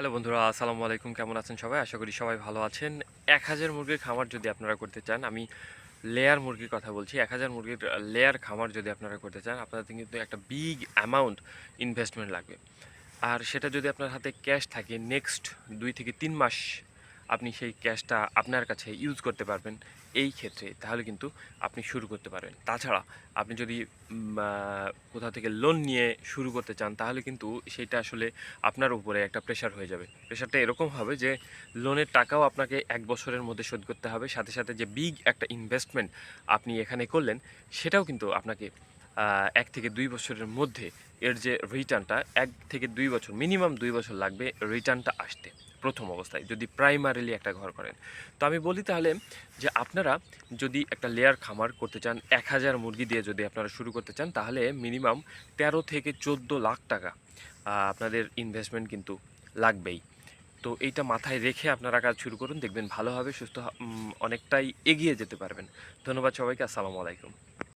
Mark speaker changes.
Speaker 1: Hello বন্ধুরা, আসসালামু আলাইকুম। কেমন আছেন সবাই? আশা করি সবাই ভালো আছেন। এক হাজার মুরগির খামার যদি আপনারা করতে চান, আমি লেয়ার মুরগির কথা বলছি। এক হাজার মুরগির লেয়ার খামার যদি আপনারা করতে চান, আপনাদের কিন্তু একটা বিগ অ্যামাউন্ট ইনভেস্টমেন্ট লাগবে। আর সেটা যদি আপনার হাতে ক্যাশ থাকে নেক্সট দুই থেকে তিন মাস আপনি সেই ক্যাশটা আপনার কাছে ইউজ করতে পারবেন এই ক্ষেত্রে, তাহলে কিন্তু আপনি শুরু করতে পারবেন। তাছাড়া আপনি যদি কোথাও থেকে লোন নিয়ে শুরু করতে চান, তাহলে কিন্তু সেটা আসলে আপনার উপরে একটা প্রেশার হয়ে যাবে। প্রেশারটা এরকম হবে যে লোনের টাকাও আপনাকে এক বছরের মধ্যে শোধ করতে হবে। সাথে সাথে যে বিগ একটা ইনভেস্টমেন্ট আপনি এখানে করলেন, সেটাও কিন্তু আপনাকে এক থেকে দুই বছরের মধ্যে এর যে রিটার্নটা এক থেকে দুই বছর মিনিমাম দুই বছর লাগবে রিটার্নটা আসতে। প্রথম অবস্থায় যদি প্রাইমারিলি একটা ঘর করেন। তো আমি বলি তাহলে যে আপনারা যদি একটা লেয়ার খামার করতে চান, এক হাজার মুরগি দিয়ে যদি আপনারা শুরু করতে চান, তাহলে মিনিমাম তেরো থেকে চোদ্দ লাখ টাকা আপনাদের ইনভেস্টমেন্ট কিন্তু লাগবেই। তো এইটা মাথায় রেখে আপনারা কাজ শুরু করুন, দেখবেন ভালোভাবে সুস্থ অনেকটাই এগিয়ে যেতে পারবেন। ধন্যবাদ সবাইকে, আসসালামু আলাইকুম।